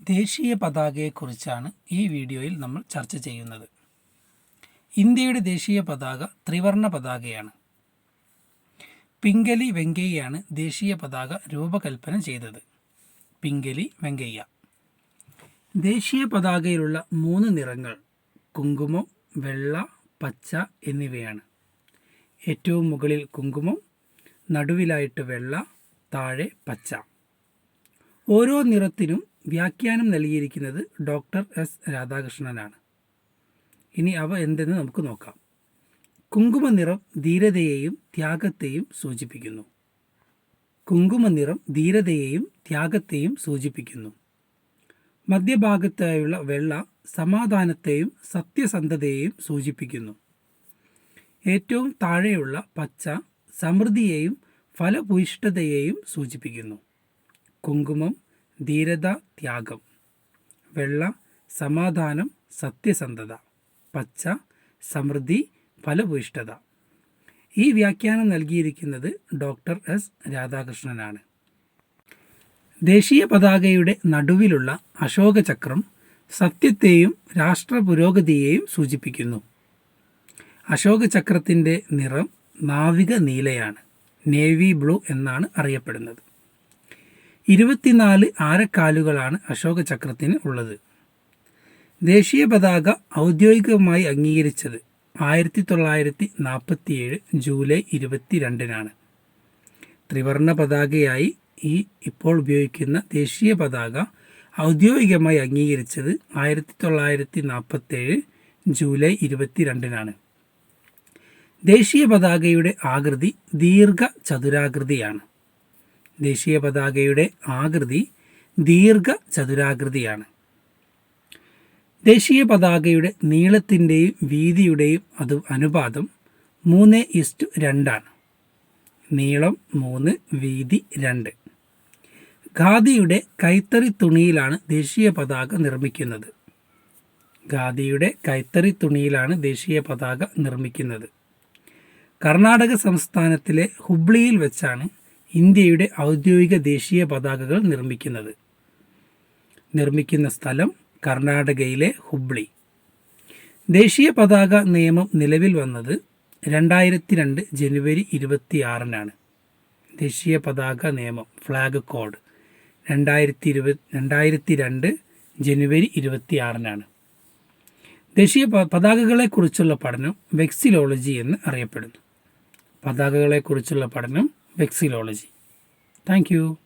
ദേശീയ പതാകയെക്കുറിച്ചാണ് ഈ വീഡിയോയിൽ നമ്മൾ ചർച്ച ചെയ്യുന്നത്. ഇന്ത്യയുടെ ദേശീയ പതാക ത്രിവർണ പതാകയാണ്. പിങ്കലി വെങ്കയ്യാണ് ദേശീയ പതാക രൂപകൽപ്പന ചെയ്തത്. പിങ്കലി വെങ്കയ്യ. ദേശീയ പതാകയിലുള്ള മൂന്ന് നിറങ്ങൾ കുങ്കുമം വെള്ള പച്ച എന്നിവയാണ്. ഏറ്റവും മുകളിൽ കുങ്കുമം നടുവിലായിട്ട് വെള്ള താഴെ പച്ച. ഓരോ നിറത്തിനും വ്യാഖ്യാനം നൽകിയിരിക്കുന്നത് ഡോക്ടർ എസ് രാധാകൃഷ്ണനാണ്. ഇനി അവ എന്തെന്ന് നമുക്ക് നോക്കാം. കുങ്കുമ നിറം ധീരതയെയും ത്യാഗത്തെയും സൂചിപ്പിക്കുന്നു. കുങ്കുമ നിറം ധീരതയെയും ത്യാഗത്തെയും സൂചിപ്പിക്കുന്നു. മധ്യഭാഗത്തായുള്ള വെള്ള സമാധാനത്തെയും സത്യസന്ധതയെയും സൂചിപ്പിക്കുന്നു. ഏറ്റവും താഴെയുള്ള പച്ച സമൃദ്ധിയെയും ഫലഭൂയിഷ്ഠതയെയും സൂചിപ്പിക്കുന്നു. കുങ്കുമം ധീരത ത്യാഗം. വെള്ള സമാധാനം സത്യസന്ധത. പച്ച സമൃദ്ധി ഫലഭൂയിഷ്ഠത. ഈ വ്യാഖ്യാനം നൽകിയിരിക്കുന്നത് ഡോക്ടർ എസ്. രാധാകൃഷ്ണനാണ്. ദേശീയ പതാകയുടെ നടുവിലുള്ള അശോക ചക്രം സത്യത്തെയും രാഷ്ട്ര പുരോഗതിയെയും സൂചിപ്പിക്കുന്നു. അശോക ചക്രത്തിന്റെ നിറം നാവിക നീലയാണ് നേവി ബ്ലൂ എന്നാണ് അറിയപ്പെടുന്നത്. ഇരുപത്തിനാല് ആരക്കാലുകളാണ് അശോക ചക്രത്തിന് ഉള്ളത്. ദേശീയ പതാക ഔദ്യോഗികമായി അംഗീകരിച്ചത് ആയിരത്തി തൊള്ളായിരത്തി നാൽപ്പത്തിയേഴ് ജൂലൈ ഇരുപത്തിരണ്ടിനാണ്. ത്രിവർണ പതാകയായി ഈ ഇപ്പോൾ ഉപയോഗിക്കുന്ന ദേശീയ പതാക ഔദ്യോഗികമായി അംഗീകരിച്ചത് ആയിരത്തി തൊള്ളായിരത്തി നാൽപ്പത്തേഴ് ജൂലൈ ഇരുപത്തിരണ്ടിനാണ്. ദേശീയ പതാകയുടെ ആകൃതി ദീർഘ ചതുരാകൃതിയാണ് ദേശീയ പതാകയുടെ ആകൃതി ദീർഘ ചതുരാകൃതിയാണ് ദേശീയ പതാകയുടെ നീളത്തിന്റെയും വീതിയുടെയും അത് അനുപാതം മൂന്ന് ഇസ്റ്റു രണ്ടാണ്. നീളം മൂന്ന് വീതി രണ്ട്. ഖാദിയുടെ കൈത്തറി തുണിയിലാണ് ദേശീയ പതാക നിർമ്മിക്കുന്നത്. ഖാദിയുടെ കൈത്തറി തുണിയിലാണ് ദേശീയ പതാക നിർമ്മിക്കുന്നത്. കർണാടക സംസ്ഥാനത്തിലെ ഹുബ്ലിയിൽ വെച്ചാണ് ഇന്ത്യയുടെ ഔദ്യോഗിക ദേശീയ പതാകകൾ നിർമ്മിക്കുന്നത്. നിർമ്മിക്കുന്ന സ്ഥലം കർണാടകയിലെ ഹുബ്ലി. ദേശീയ പതാക നിയമം നിലവിൽ വന്നത് രണ്ടായിരത്തി രണ്ട് ജനുവരി ഇരുപത്തിയാറിനാണ്. ദേശീയ പതാക നിയമം ഫ്ലാഗ് കോഡ് രണ്ടായിരത്തി ഇരുപത് രണ്ടായിരത്തി രണ്ട് ജനുവരി ഇരുപത്തിയാറിനാണ്. ദേശീയ പതാകകളെക്കുറിച്ചുള്ള പഠനം വെക്സിലോളജി എന്ന് അറിയപ്പെടുന്നു. പതാകകളെക്കുറിച്ചുള്ള പഠനം vexillology. Thank you.